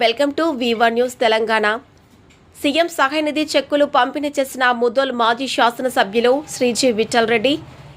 Welcome to one news Telangana. CM సహాయనిధి చెక్కులు పంపిణీ చేసిన ముదోల్ మాజీ శాసనసభ్యులు శ్రీజీ విఠల్ రెడ్డి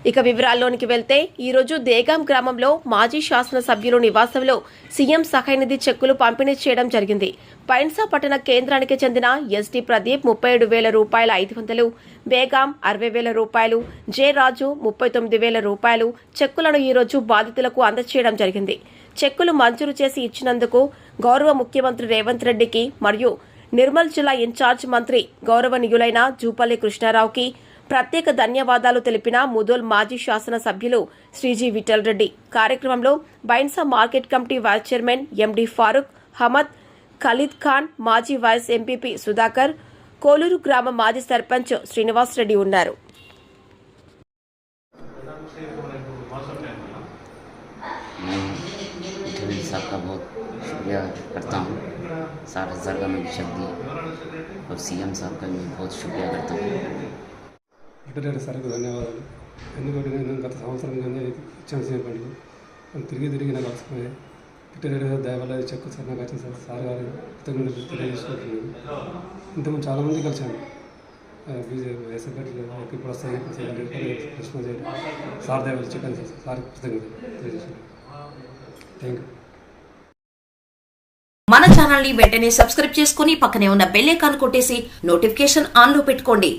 ఇక వివరాల్లోనికి వెళ్తే ఈరోజు దేగాం గ్రామంలో మాజీ శాసనసభ్యులు నివాసంలో సీఎం సహాయ నిధి చెక్కులు పంపిణీ చేయడం జరిగింది. పైన్సా పట్టణ కేంద్రానికి చెందిన ఎస్టీ ప్రదీప్ ముప్పై ఏడు వేల రూపాయల ఐదు వందలు బేగాం అరవై వేల రూపాయలు జే రాజు ముప్పై తొమ్మిది వేల రూపాయలు చెక్కులను ఈరోజు బాధితులకు అందచేయడం జరిగింది. చెక్కులు మంజూరు చేసి ఇచ్చినందుకు గౌరవ ముఖ్యమంత్రి రేవంత్ రెడ్డికి మరియు నిర్మల్ జిల్లా ఇన్ఛార్జ్ మంత్రి గౌరవనీయులైన జూపల్లి కృష్ణారావుకి ప్రత్యేక ధన్యవాదాలు తెలిపిన ముదోల్ మాజీ శాసన సభ్యులు శ్రీజీ విఠల్ రెడ్డి కార్యక్రమంలో Bhainsa market committee vice chairman MD Farooq Hamad Khalid Khan మాజీ వైస్ ఎంపీపీ సుధాకర్ కోలూరు గ్రామ మాజీ సర్పంచ్ శ్రీనివాస్ రెడ్డి ఉన్నారు मैं विठल साहब का बहुत शुक्रिया करता हूँ साठ हज़ार का मुझे चेक दिया और सीएम साहब का भी बहुत शुक्रिया करता हूँ వెంకటరెడ్డి సార్కు ధన్యవాదాలు. ఎందుకంటే నేను గత సంవత్సరం కానీ ఇచ్చాను సీఎం పండుగ తిరిగి తిరిగి నాకు కలిసిపోయాయి వెంకటరెడ్డి గారి దయ చెక్కు సార్ నాకు వచ్చింది సార్. సార్ గారు కృతజ్ఞతలు తెలియజేసుకుంటున్నాను. ఇంతకుముందు చాలామంది కలిసాను వేసగట్లు ఇప్పుడు వస్తాయి. ఇప్పుడు వస్తాయి అంటే ఎప్పుడు చేయాలి సార్ దయ వల్ల చెప్పాను సార్ సార్ కృతజ్ఞతలు తెలియజేసుకుంటాను థ్యాంక్ యూ మన ఛానల్ని వెంటనే సబ్స్క్రైబ్ చేసుకుని పక్కనే ఉన్న బెల్ ఐకాన్ కొట్టేసి నోటిఫికేషన్ ఆన్లో పెట్టుకోండి.